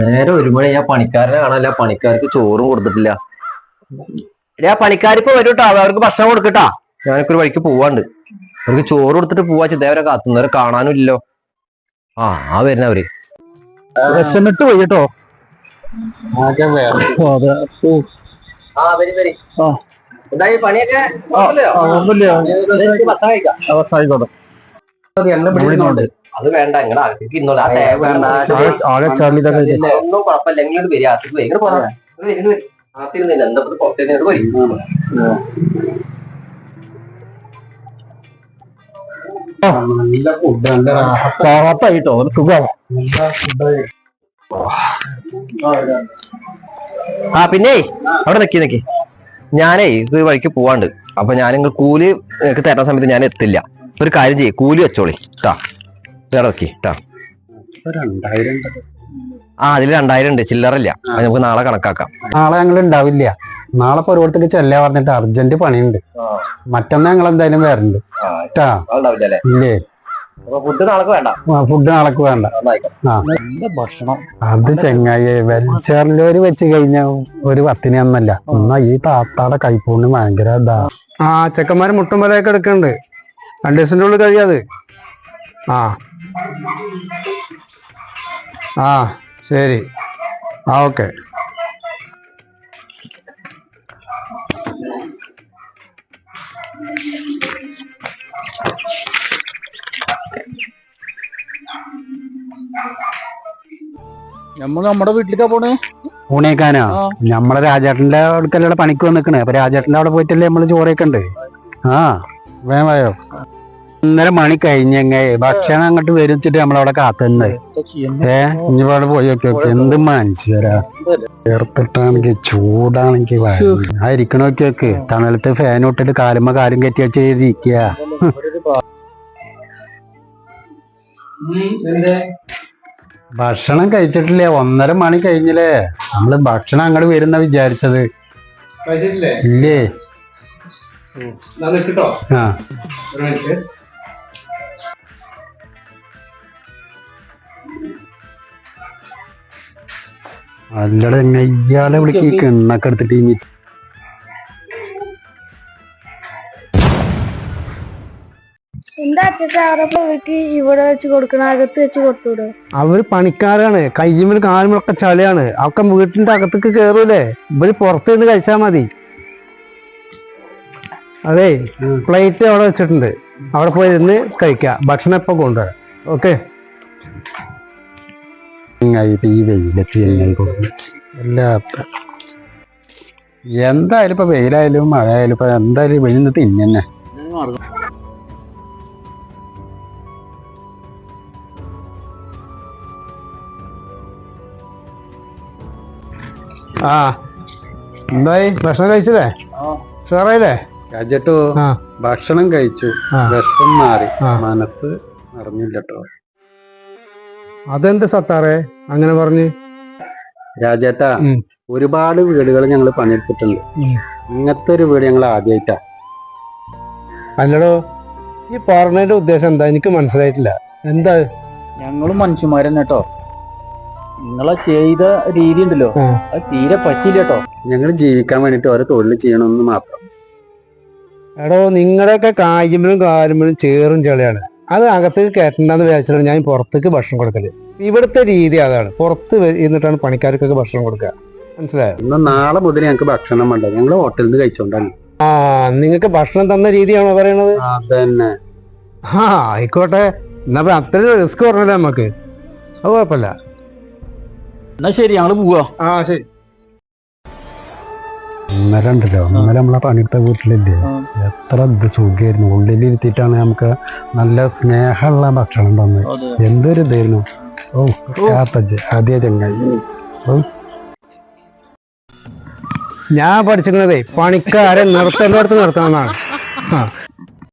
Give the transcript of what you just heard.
നേരെ ഒരു മണി ഞാൻ പണിക്കാരനെ കാണാനില്ല പണിക്കാർക്ക് ചോറും കൊടുത്തിട്ടില്ല. ഞാൻ പണിക്കാരിപ്പോ വരും കേട്ടോ അവർക്ക് ഭക്ഷണം കൊടുക്കട്ടാ. ഞാനൊക്കെ ഒരു വഴിക്ക് പോവാണ്ട്. അവർക്ക് ചോറ് കൊടുത്തിട്ട് പോവാ. ചിതവരെ കാത്തുന്നവരെ കാണാനും ഇല്ലല്ലോ. ആ ആ വരുന്നവര് വിശന്നിട്ട് പോയി കേട്ടോ പണിയൊക്കെ? അത് വേണ്ട ഇങ്ങനെ അകത്തേക്ക് ഇന്നോളെ ആ ടേബിൾ. ഒന്നും കുഴപ്പമില്ല. ഇങ്ങോട്ട് വരിക അകത്തേക്ക് വരി. ഇങ്ങോട്ട് പോകാം വരി, അകത്തിരുന്നില്ല എന്താ പുറത്തേക്ക് വരി സുഖമാണ്? ആ പിന്നെ അവിടെ നിക്കി നിക്കി. ഞാനേ ഈ വഴിക്ക് പോവാണ്ട്. അപ്പൊ ഞാൻ നിങ്ങൾ കൂലി നിങ്ങൾക്ക് തരുന്ന സമയത്ത് ഞാൻ എത്തില്ല ഒരു കാര്യം ചെയ്യ്. കൂലി വെച്ചോളി. ട്ടാ. ഉണ്ട്. ആ അതിൽ രണ്ടായിരം ഉണ്ട്. ചില്ലറല്ല അത് നമുക്ക് നാളെ കണക്കാക്കാം. നാളെ ഞങ്ങൾ ഉണ്ടാവില്ല. നാളെ ഇപ്പൊ പൊരുവടത്തേക്ക് ചെല്ലാ പറഞ്ഞിട്ട് അർജന്റ് പണിയുണ്ട്. മറ്റന്നാ ഞങ്ങൾ എന്തായാലും വരണ്ട്. ഇല്ലേ? ഫുഡ് നാളെ വേണ്ട. ഫുഡ് നാളെ വേണ്ട. നല്ല ഭക്ഷണം. അത് ചെങ്ങായി വെൽച്ചേറിലൊരു വെച്ച് കഴിഞ്ഞ ഒരു പത്തിന് ഒന്നല്ല. എന്നാ ഈ താത്താടെ കൈപ്പൂണ് ഭയങ്കര ഇതാ. ആ ചെക്കന്മാര് മുട്ടുമ്പലയൊക്കെ എടുക്കണ്ട്. രണ്ടു ദിവസത്തിന്റെ ഉള്ളിൽ കഴിയാത്. ആ. ആ ശരി. ആ ഓക്കെ. നമ്മൾ നമ്മുടെ വീട്ടിലേക്കാ പോണേ? പൂണേക്കാനാ? നമ്മളെ രാജേട്ടന്റെ അടുക്കല്ലേ പണിക്ക് വന്നിക്കണേ. അപ്പൊ രാജേട്ടന്റെ അവിടെ പോയിട്ടല്ലേ നമ്മൾ ചോറേക്കണ്ടേ? ആ. വേഗം വായോ. ഒന്നര മണി കഴിഞ്ഞെങ്ങ. ഭക്ഷണം അങ്ങോട്ട് വരുത്തിട്ട് നമ്മളവിടെ കാത്തുന്നത് ഏ ഇനിപാട് പോയി ഒക്കെ നോക്കി. എന്ത് മനുഷ്യരാ. ചേർത്തിട്ടാണെങ്കിൽ ചൂടാണെങ്കിൽ ആ ഇരിക്കണൊക്കെ ഒക്കെ തണലത്ത് ഫാൻ ഇട്ടിട്ട് കാലുമ്മ കാലും കെട്ടി വെച്ച് ഇരിക്കുക ഭക്ഷണം കഴിച്ചിട്ടില്ലേ? ഒന്നര മണി കഴിഞ്ഞില്ലേ? നമ്മൾ ഭക്ഷണം അങ്ങോട്ട് വരുന്ന വിചാരിച്ചത്. ഇല്ലേ? കിട്ടോ ആ. അല്ലട ഇയാളെ വിളിക്ക്. ഈ കിണ്ണൊക്കെ എടുത്തിട്ട് ഈ മി- എന്താ അച്ഛാ അവരൊക്കെ വീട്ടിൽ ഇവിടെ വെച്ച് കൊടുക്കണ അകത്ത് വെച്ച് കൊടുത്തൂടെ? അവർ പണിക്കാരാണ്. കയ്യുമ്പോൾ കാലുമൊക്കെ ചളിയാണ്. അവക്കെ വീട്ടിന്റെ അകത്തേക്ക് കേറൂലേ? ഇവർ പുറത്ത് നിന്ന് കഴിച്ചാ മതി. അതെ പ്ലേറ്റ് അവിടെ വെച്ചിട്ടുണ്ട്. അവിടെ പോയി ഇരുന്ന് കഴിക്കാം. ഭക്ഷണം ഇപ്പൊ കൊണ്ടുവരാം. ഓക്കെ? ഈ വെയിലത്ത് വല്ലാത്ത എന്തായാലും ഇപ്പൊ വെയിലായാലും മഴ ആയാലും ഇപ്പൊ എന്തായാലും വെയിൽ നിന്ന് തിന്നെ ആ എന്തായി ഭക്ഷണം കഴിച്ചില്ലേ ഷുവറായില്ലേ രാജേട്ടോ ഭക്ഷണം കഴിച്ചു. വിഷം മാറി. മനസ്സ് അറിഞ്ഞില്ല കേട്ടോ അതെന്ത് സത്താറേ? അങ്ങനെ പറഞ്ഞ്. രാജേട്ടാ ഒരുപാട് വീടുകൾ ഞങ്ങൾ പണിയെടുത്തിട്ടുണ്ട്. ഇങ്ങനത്തെ ഒരു വീട് ഞങ്ങൾ ആദ്യമായിട്ടാ അല്ലടോ ഈ പറഞ്ഞതിന്റെ ഉദ്ദേശം എന്താ? എനിക്ക് മനസ്സിലായിട്ടില്ല. എന്താ? ഞങ്ങളും മനുഷ്യന്മാരെന്നെ കേട്ടോ നിങ്ങളെ ചെയ്ത രീതി ഉണ്ടല്ലോ. അത് തീരെ പറ്റില്ല കേട്ടോ ഞങ്ങൾ ജീവിക്കാൻ വേണ്ടിട്ട് ഓരോ തൊഴിൽ ചെയ്യണമെന്ന് മാത്രം. എടോ നിങ്ങളുടെയൊക്കെ കായ്മലും കാലുമലും ചേറും ചെളിയാണ്. അത് അകത്തേക്ക് കയറ്റണ്ടെന്ന് വിചാരിച്ചിട്ടാണ് ഞാൻ പുറത്തേക്ക് ഭക്ഷണം കൊടുക്കൽ. ഇവിടുത്തെ രീതി അതാണ്. പുറത്ത് എന്നിട്ടാണ് ഇരുന്നിട്ടാണ് പണിക്കാർക്കൊക്കെ ഭക്ഷണം കൊടുക്കുക. മനസ്സിലായോ? നാളെ മുതൽ ഞങ്ങൾക്ക് ഭക്ഷണം വേണ്ട? ഞങ്ങൾ ഹോട്ടലിൽ നിന്ന് കഴിച്ചോണ്ടാണ് ആ നിങ്ങൾക്ക് ഭക്ഷണം തന്ന രീതിയാണോ പറയണത്? അതന്നെ. ആ ആയിക്കോട്ടെ. എന്നാ അത്രയും റിസ്ക് പറഞ്ഞല്ലേ നമുക്ക് അത് കുഴപ്പമില്ല. എന്നാ ശരി ഞങ്ങൾ പോവാ. ആ ശരി. ഇന്നലെ ഉണ്ടല്ലോ അന്നേരം നമ്മളെ പണിയെടുത്ത വീട്ടിലില്ലേ. എത്ര സുഖമായിരുന്നു ഉള്ളിലിരുത്തിയിട്ടാണ് നമുക്ക് നല്ല സ്നേഹമുള്ള ഭക്ഷണം തന്നത് എന്തൊരു ഇതായിരുന്നു. ഓ അതേ ചങ്ങായി. ഞാൻ പഠിച്ചിരുന്നതേ പണിക്കാരെ നിർത്തേണ്ടടുത്ത് നിർത്തണമെന്നാണ് ആ.